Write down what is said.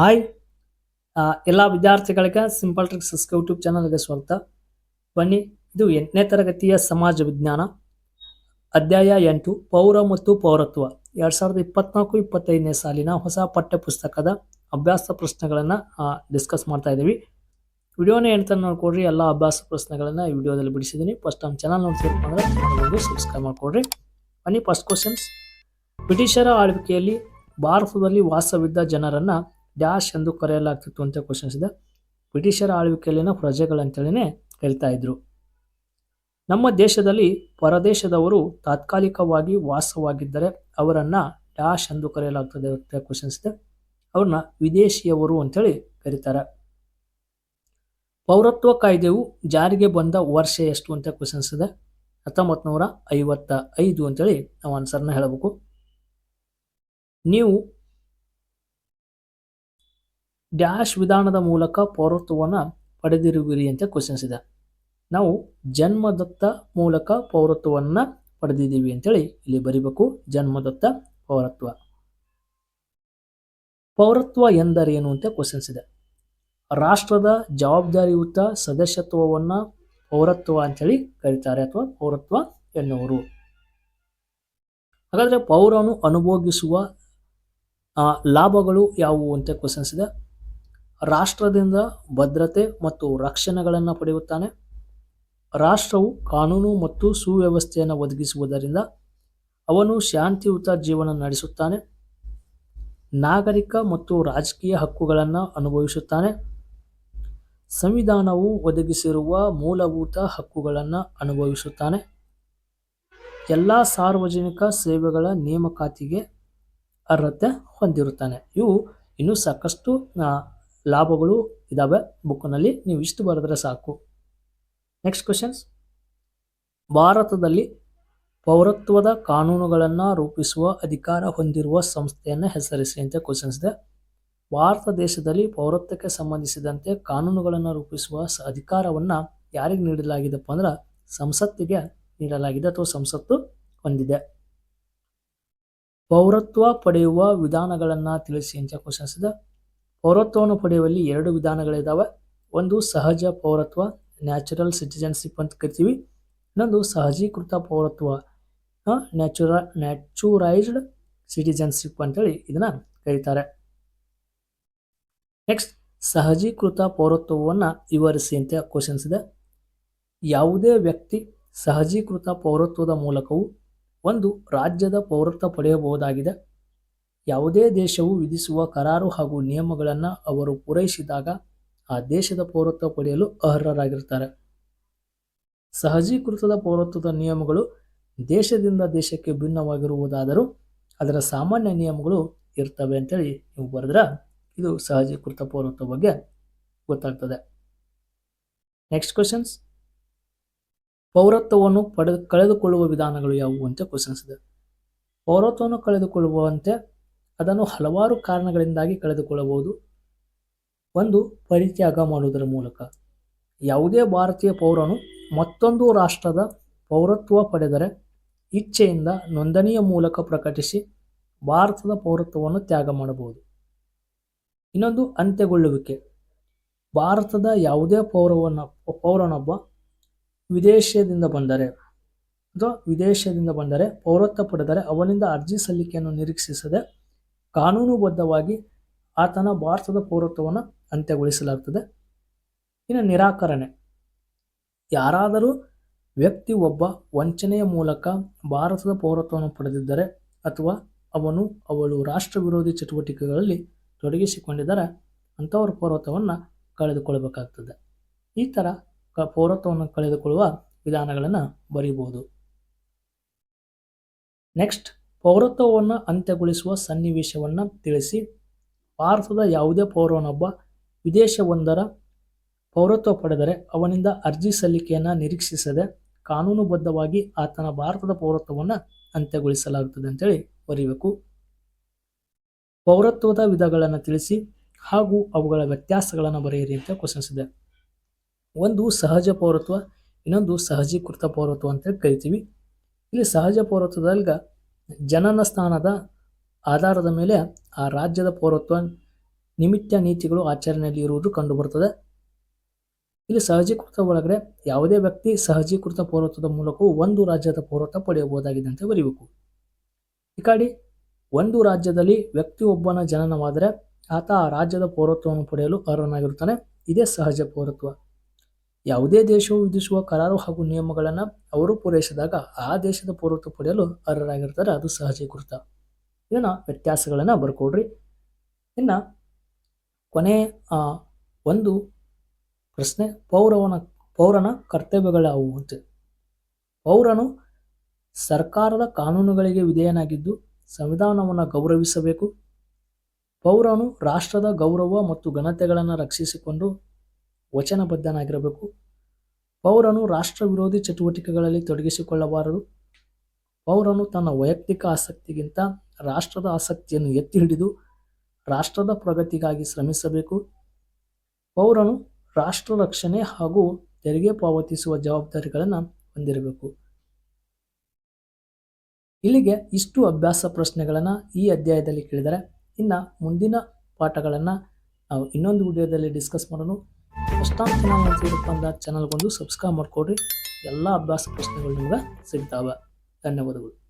Hi ಎಲ್ಲ ವಿದ್ಯಾರ್ಥಿಗಳಿಗೆ simple tricks YouTube ಚಾನಲ್ಗೆ ಸ್ವಾಗತ. ಬನ್ನಿ, ಇದು ಎಂಟನೇ ತರಗತಿಯ ಸಮಾಜ ವಿಜ್ಞಾನ. ಅಧ್ಯಾಯ ಎಂಟು, ಪೌರ ಮತ್ತು ಪೌರತ್ವ. ಎರಡು ಸಾವಿರದ ಇಪ್ಪತ್ನಾಲ್ಕು, ಇಪ್ಪತ್ತೈದನೇ ಸಾಲಿನ ಹೊಸ ಪಠ್ಯ ಪುಸ್ತಕದ ಅಭ್ಯಾಸ ಪ್ರಶ್ನೆಗಳನ್ನು ಡಿಸ್ಕಸ್ ಮಾಡ್ತಾ ಇದ್ದೀವಿ. ವಿಡಿಯೋನ ಎಂತ ನೋಡ್ಕೊಡ್ರಿ, ಎಲ್ಲ ಅಭ್ಯಾಸ ಪ್ರಶ್ನೆಗಳನ್ನು ಈ ವಿಡಿಯೋದಲ್ಲಿ ಬಿಡಿಸಿದ್ದೀನಿ. ಫಸ್ಟ್ ನಮ್ಮ ಚಾನಲ್ ನೋಡ್ತಿರಪ್ಪ ಅಂದರೆ ಚಾನಲ್ಗೆ ಸಬ್ಸ್ಕ್ರೈಬ್ ಮಾಡ್ಕೊಡ್ರಿ. ಬನ್ನಿ ಫಸ್ಟ್ ಕ್ವಶನ್ಸ್ ಬ್ರಿಟಿಷರ ಆಳ್ವಿಕೆಯಲ್ಲಿ ಭಾರತದಲ್ಲಿ ವಾಸವಿದ್ದ ಜನರನ್ನ ಡ್ಯಾಶ್ ಎಂದು ಕರೆಯಲಾಗ್ತಿತ್ತು ಅಂತ ಕ್ವಶನ್ಸ್ ಇದೆ. ಬ್ರಿಟಿಷರ ಆಳ್ವಿಕೆಯಲ್ಲಿನ ಪ್ರಜೆಗಳಂತೇಳಿನೇ ಹೇಳ್ತಾ ಇದ್ರು. ನಮ್ಮ ದೇಶದಲ್ಲಿ ಪರದೇಶದವರು ತಾತ್ಕಾಲಿಕವಾಗಿ ವಾಸವಾಗಿದ್ದರೆ ಅವರನ್ನ ಡ್ಯಾಶ್ ಎಂದು ಕರೆಯಲಾಗ್ತದೆ ಅಂತ ಕ್ವಶನ್ಸ್ ಇದೆ. ಅವ್ರನ್ನ ವಿದೇಶಿಯವರು ಅಂತೇಳಿ ಕರೀತಾರೆ. ಪೌರತ್ವ ಕಾಯ್ದೆಯು ಜಾರಿಗೆ ಬಂದ ವರ್ಷ ಎಷ್ಟು ಅಂತ ಕ್ವಶನ್ಸ್ ಇದೆ. ಹತ್ತೊಂಬತ್ತು ನೂರ ಐವತ್ತ ಐದು ಅಂತೇಳಿ ನಾವು ಆನ್ಸರ್ನ ಹೇಳಬೇಕು. ನೀವು ಡ್ಯಾಶ್ ವಿಧಾನದ ಮೂಲಕ ಪೌರತ್ವವನ್ನು ಪಡೆದಿರುವಿರಿ ಅಂತ ಕ್ವಶನ್ಸ್ ಇದೆ. ನಾವು ಜನ್ಮದತ್ತ ಮೂಲಕ ಪೌರತ್ವವನ್ನು ಪಡೆದಿದ್ದೀವಿ ಅಂತೇಳಿ ಇಲ್ಲಿ ಬರಿಬೇಕು. ಜನ್ಮದತ್ತ ಪೌರತ್ವ. ಪೌರತ್ವ ಎಂದರೇನು ಅಂತ ಕ್ವಶನ್ಸ್ ಇದೆ. ರಾಷ್ಟ್ರದ ಜವಾಬ್ದಾರಿಯುತ ಸದಸ್ಯತ್ವವನ್ನು ಪೌರತ್ವ ಅಂತೇಳಿ ಕರೀತಾರೆ ಅಥವಾ ಪೌರತ್ವ ಎನ್ನುವರು. ಹಾಗಾದ್ರೆ ಪೌರನು ಅನುಭೋಗಿಸುವ ಲಾಭಗಳು ಯಾವುವು ಅಂತ ಕ್ವಶನ್ಸ್ ಇದೆ. ರಾಷ್ಟ್ರದಿಂದ ಭದ್ರತೆ ಮತ್ತು ರಕ್ಷಣೆಗಳನ್ನು ಪಡೆಯುತ್ತಾನೆ. ರಾಷ್ಟ್ರವು ಕಾನೂನು ಮತ್ತು ಸುವ್ಯವಸ್ಥೆಯನ್ನು ಒದಗಿಸುವುದರಿಂದ ಅವನು ಶಾಂತಿಯುತ ಜೀವನ ನಡೆಸುತ್ತಾನೆ. ನಾಗರಿಕ ಮತ್ತು ರಾಜಕೀಯ ಹಕ್ಕುಗಳನ್ನು ಅನುಭವಿಸುತ್ತಾನೆ. ಸಂವಿಧಾನವು ಒದಗಿಸಿರುವ ಮೂಲಭೂತ ಹಕ್ಕುಗಳನ್ನು ಅನುಭವಿಸುತ್ತಾನೆ. ಎಲ್ಲ ಸಾರ್ವಜನಿಕ ಸೇವೆಗಳ ನೇಮಕಾತಿಗೆ ಅರ್ಹತೆ ಹೊಂದಿರುತ್ತಾನೆ. ಇವು ಇನ್ನೂ ಸಾಕಷ್ಟು ಲಾಭಗಳು ಇದಾವೆ ಬುಕ್ನಲ್ಲಿ, ನೀವು ಇಷ್ಟು ಬರೆದ್ರೆ ಸಾಕು. ನೆಕ್ಸ್ಟ್ ಕ್ವಶನ್ಸ್ ಭಾರತದಲ್ಲಿ ಪೌರತ್ವದ ಕಾನೂನುಗಳನ್ನು ರೂಪಿಸುವ ಅಧಿಕಾರ ಹೊಂದಿರುವ ಸಂಸ್ಥೆಯನ್ನು ಹೆಸರಿಸಿ ಅಂತ ಕ್ವಶನ್ಸ್ ಇದೆ. ಭಾರತ ದೇಶದಲ್ಲಿ ಪೌರತ್ವಕ್ಕೆ ಸಂಬಂಧಿಸಿದಂತೆ ಕಾನೂನುಗಳನ್ನು ರೂಪಿಸುವ ಅಧಿಕಾರವನ್ನ ಅಧಿಕಾರವನ್ನು ಯಾರಿಗೆ ನೀಡಲಾಗಿದೆಪ್ಪ ಅಂದ್ರೆ ಸಂಸತ್ತಿಗೆ ನೀಡಲಾಗಿದೆ ಅಥವಾ ಸಂಸತ್ತು ಹೊಂದಿದೆ. ಪೌರತ್ವ ಪಡೆಯುವ ವಿಧಾನಗಳನ್ನು ತಿಳಿಸಿ ಅಂತ ಕ್ವಶನ್ಸ್ ಇದೆ. ಪೌರತ್ವವನ್ನು ಪಡೆಯುವಲ್ಲಿ ಎರಡು ವಿಧಾನಗಳಿದ್ದಾವೆ ಒಂದು ಸಹಜ ಪೌರತ್ವ ನ್ಯಾಚುರಲ್ ಸಿಟಿಜನ್ಶಿಪ್ ಅಂತ ಕರಿತೀವಿ. ಇನ್ನೊಂದು ಸಹಜೀಕೃತ ಪೌರತ್ವ ನ್ಯಾಚುರ ನ್ಯಾಚುರೈಸ್ಡ್ ಸಿಟಿಜನ್ಶಿಪ್ ಅಂತೇಳಿ ಇದನ್ನು ಕರೀತಾರೆ. ನೆಕ್ಸ್ಟ್ ಸಹಜೀಕೃತ ಪೌರತ್ವವನ್ನು ವಿವರಿಸಿ ಅಂತ ಕ್ವಶನ್ಸ್ ಇದೆ. ಯಾವುದೇ ವ್ಯಕ್ತಿ ಸಹಜೀಕೃತ ಪೌರತ್ವದ ಮೂಲಕವು ಒಂದು ರಾಜ್ಯದ ಪೌರತ್ವ ಪಡೆಯಬಹುದಾಗಿದೆ. ಯಾವುದೇ ದೇಶವು ವಿಧಿಸುವ ಕರಾರು ಹಾಗೂ ನಿಯಮಗಳನ್ನು ಅವರು ಪೂರೈಸಿದಾಗ ಆ ದೇಶದ ಪೌರತ್ವ ಪಡೆಯಲು ಅರ್ಹರಾಗಿರ್ತಾರೆ ಸಹಜೀಕೃತದ ಪೌರತ್ವದ ನಿಯಮಗಳು ದೇಶದಿಂದ ದೇಶಕ್ಕೆ ಭಿನ್ನವಾಗಿರುವುದಾದರೂ ಅದರ ಸಾಮಾನ್ಯ ನಿಯಮಗಳು ಇರ್ತವೆ ಅಂತೇಳಿ ನೀವು ಬರೆದ್ರೆ ಇದು ಸಹಜೀಕೃತ ಪೌರತ್ವ ಬಗ್ಗೆ ಗೊತ್ತಾಗ್ತದೆ. ನೆಕ್ಸ್ಟ್ ಕ್ವಶನ್ಸ್ ಪೌರತ್ವವನ್ನು ಪಡೆದು ಕಳೆದುಕೊಳ್ಳುವ ವಿಧಾನಗಳು ಯಾವುವು ಅಂತ ಕ್ವಶನ್ಸ್ ಇದೆ. ಪೌರತ್ವವನ್ನು ಕಳೆದುಕೊಳ್ಳುವಂತೆ ಅದನ್ನು ಹಲವಾರು ಕಾರಣಗಳಿಂದಾಗಿ ಕಳೆದುಕೊಳ್ಳಬಹುದು. ಒಂದು, ಪರಿತ್ಯಾಗ ಮಾಡುವುದರ ಮೂಲಕ. ಯಾವುದೇ ಭಾರತೀಯ ಪೌರನು ಮತ್ತೊಂದು ರಾಷ್ಟ್ರದ ಪೌರತ್ವ ಪಡೆದರೆ ಇಚ್ಛೆಯಿಂದ ನೋಂದಣಿಯ ಮೂಲಕ ಪ್ರಕಟಿಸಿ ಭಾರತದ ಪೌರತ್ವವನ್ನು ತ್ಯಾಗ ಮಾಡಬಹುದು. ಇನ್ನೊಂದು, ಅಂತ್ಯಗೊಳ್ಳುವಿಕೆ. ಭಾರತದ ಯಾವುದೇ ಪೌರವನ್ನ, ಪೌರನೊಬ್ಬ ವಿದೇಶದಿಂದ ಬಂದರೆ ಅಥವಾ ವಿದೇಶದಿಂದ ಬಂದರೆ ಪೌರತ್ವ ಪಡೆದರೆ ಅವನಿಂದ ಅರ್ಜಿ ಸಲ್ಲಿಕೆಯನ್ನು ನಿರೀಕ್ಷಿಸದೆ ಕಾನೂನುಬದ್ಧವಾಗಿ ಆತನ ಭಾರತದ ಪೌರತ್ವವನ್ನು ಅಂತ್ಯಗೊಳಿಸಲಾಗ್ತದೆ. ಇನ್ನು ನಿರಾಕರಣೆ. ಯಾರಾದರೂ ವ್ಯಕ್ತಿ ಒಬ್ಬ ವಂಚನೆಯ ಮೂಲಕ ಭಾರತದ ಪೌರತ್ವವನ್ನು ಪಡೆದಿದ್ದರೆ ಅಥವಾ ಅವನು ಅವಳು ರಾಷ್ಟ್ರ ವಿರೋಧಿ ಚಟುವಟಿಕೆಗಳಲ್ಲಿ ತೊಡಗಿಸಿಕೊಂಡಿದ್ದರೆ ಅಂಥವ್ರ ಪೌರತ್ವವನ್ನು ಕಳೆದುಕೊಳ್ಳಬೇಕಾಗ್ತದೆ. ಈ ಥರ ಕ ಪೌರತ್ವವನ್ನು ಕಳೆದುಕೊಳ್ಳುವ ವಿಧಾನಗಳನ್ನು ಬರೀಬೋದು ನೆಕ್ಸ್ಟ್. ಪೌರತ್ವವನ್ನು ಅಂತ್ಯಗೊಳಿಸುವ ಸನ್ನಿವೇಶವನ್ನು ತಿಳಿಸಿ. ಭಾರತದ ಯಾವುದೇ ಪೌರನೊಬ್ಬ ವಿದೇಶವೊಂದರ ಪೌರತ್ವ ಪಡೆದರೆ ಅವನಿಂದ ಅರ್ಜಿ ಸಲ್ಲಿಕೆಯನ್ನು ನಿರೀಕ್ಷಿಸದೆ ಕಾನೂನುಬದ್ಧವಾಗಿ ಆತನ ಭಾರತದ ಪೌರತ್ವವನ್ನು ಅಂತ್ಯಗೊಳಿಸಲಾಗುತ್ತದೆ ಅಂತೇಳಿ ಬರೀಬೇಕು. ಪೌರತ್ವದ ವಿಧಗಳನ್ನು ತಿಳಿಸಿ ಹಾಗೂ ಅವುಗಳ ವ್ಯತ್ಯಾಸಗಳನ್ನು ಬರೆಯಿರಿ ಅಂತ ಕ್ವಶನ್ಸ್ ಇದೆ. ಒಂದು ಸಹಜ ಪೌರತ್ವ, ಇನ್ನೊಂದು ಸಹಜೀಕೃತ ಪೌರತ್ವ ಅಂತ ಕರಿತೀವಿ. ಇಲ್ಲಿ ಸಹಜ ಪೌರತ್ವದಾಗ ಜನನ ಸ್ಥಾನದ ಆಧಾರದ ಮೇಲೆ ಆ ರಾಜ್ಯದ ಪೌರತ್ವ ನಿಮಿತ್ತ ನೀತಿಗಳು ಆಚರಣೆಯಲ್ಲಿ ಇರುವುದು ಕಂಡುಬರುತ್ತದೆ. ಇಲ್ಲಿ ಸಹಜೀಕೃತ ಒಳಗಡೆ ಯಾವುದೇ ವ್ಯಕ್ತಿ ಸಹಜೀಕೃತ ಪೌರತ್ವದ ಮೂಲಕವೂ ಒಂದು ರಾಜ್ಯದ ಪೌರತ್ವ ಪಡೆಯಬಹುದಾಗಿದೆ ಅಂತ ಬರೀಬೇಕು. ಈ ಕಡೆ ಒಂದು ರಾಜ್ಯದಲ್ಲಿ ವ್ಯಕ್ತಿಯೊಬ್ಬನ ಜನನವಾದರೆ ಆತ ಆ ರಾಜ್ಯದ ಪೌರತ್ವವನ್ನು ಪಡೆಯಲು ಅರ್ಹನಾಗಿರುತ್ತಾನೆ. ಇದೇ ಸಹಜ ಪೌರತ್ವ. ಯಾವುದೇ ದೇಶವು ವಿಧಿಸುವ ಕರಾರು ಹಾಗೂ ನಿಯಮಗಳನ್ನು ಅವರು ಪೂರೈಸಿದಾಗ ಆ ದೇಶದ ಪೌರತ್ವ ಪಡೆಯಲು ಅರ್ಹರಾಗಿರ್ತಾರೆ. ಅದು ಸಹಜೀಕೃತ ಇದನ್ನ ವ್ಯತ್ಯಾಸಗಳನ್ನು ಬರ್ಕೊಡ್ರಿ. ಇನ್ನು ಕೊನೆ ಒಂದು ಪ್ರಶ್ನೆ. ಪೌರವನ, ಪೌರನ ಕರ್ತವ್ಯಗಳಾವು ಅಂತ. ಪೌರನು ಸರ್ಕಾರದ ಕಾನೂನುಗಳಿಗೆ ವಿಧೇಯನಾಗಿದ್ದು ಸಂವಿಧಾನವನ್ನು ಗೌರವಿಸಬೇಕು. ಪೌರನು ರಾಷ್ಟ್ರದ ಗೌರವ ಮತ್ತು ಘನತೆಗಳನ್ನು ರಕ್ಷಿಸಿಕೊಂಡು ವಚನಬದ್ಧನಾಗಿರಬೇಕು. ಪೌರನು ರಾಷ್ಟ್ರ ವಿರೋಧಿ ಚಟುವಟಿಕೆಗಳಲ್ಲಿ ತೊಡಗಿಸಿಕೊಳ್ಳಬಾರದು. ಪೌರನು ತನ್ನ ವೈಯಕ್ತಿಕ ಆಸಕ್ತಿಗಿಂತ ರಾಷ್ಟ್ರದ ಆಸಕ್ತಿಯನ್ನು ಎತ್ತಿ ಹಿಡಿದು ರಾಷ್ಟ್ರದ ಪ್ರಗತಿಗಾಗಿ ಶ್ರಮಿಸಬೇಕು. ಪೌರನು ರಾಷ್ಟ್ರ ರಕ್ಷಣೆ ಹಾಗೂ ತೆರಿಗೆ ಪಾವತಿಸುವ ಜವಾಬ್ದಾರಿಗಳನ್ನು ಹೊಂದಿರಬೇಕು. ಇಲ್ಲಿಗೆ ಇಷ್ಟು ಅಭ್ಯಾಸ ಪ್ರಶ್ನೆಗಳನ್ನು ಈ ಅಧ್ಯಾಯದಲ್ಲಿ ಕೇಳಿದರೆ ಇನ್ನು ಮುಂದಿನ ಪಾಠಗಳನ್ನು ನಾವು ಇನ್ನೊಂದು ವಿಡಿಯೋದಲ್ಲಿ ಡಿಸ್ಕಸ್ ಮಾಡೋಣ. ಫಸ್ಟ್ ಆಫ್ ಚಾನಲ್ ನೋಡ್ತಿರಪ್ಪ ಅಂದ್ರೆ ಚಾನಲ್ಗೊಂದು ಸಬ್ಸ್ಕ್ರೈಬ್ ಮಾಡ್ಕೊಡ್ರಿ. ಎಲ್ಲ ಅಭ್ಯಾಸ ಪ್ರಶ್ನೆಗಳು ನಿಮ್ಗೆ ಸಿಗ್ತಾವೆ. ಧನ್ಯವಾದಗಳು.